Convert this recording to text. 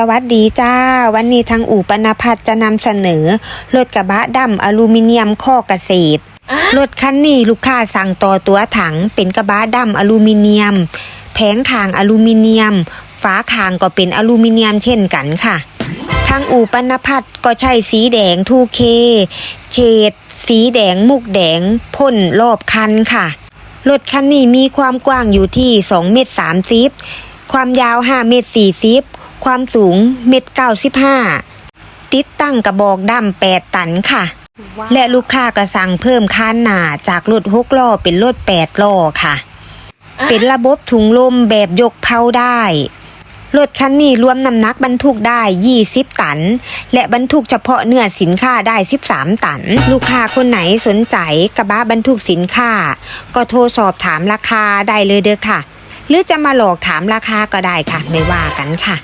สวัสดีจ้า วันนี้ทางอู่ปนพัฒน์จะนำเสนอ รถกระบะดำอลูมิเนียมข้อเกษตร รถคันนี้ลูกค้าสั่งต่อตัวถัง เป็นกระบะดำอลูมิเนียม แผงคางอลูมิเนียม ฝาคางก็เป็นอลูมิเนียมเช่นกันค่ะ ทางอู่ปนพัฒน์ก็ใช้สีแดง 2K เฉดสีแดงมุกแดงพ่นรอบคันค่ะ รถคันนี้มีความกว้างอยู่ที่2เมตร30ความยาว5เมตร40 ความสูงเมตร95ติดตั้งกระบอกดำ8ตันค่ะ และลูกค้าก็สั่งเพิ่มคันหนาจากรถ6ล้อเป็นรถ8ล้อค่ะ เป็นระบบถุงลมแบบยกเพาได้ รถคันนี้รวมน้ำหนักบรรทุกได้ 20 ตัน และบรรทุกเฉพาะเนื้อสินค้าได้ 13 ตัน ลูกค้าคนไหนสนใจกระบะบรรทุกสินค้า ก็โทรสอบถามราคาได้เลยเด้อค่ะ หรือจะมาหลอกถามราคาก็ได้ค่ะ ไม่ว่ากันค่ะ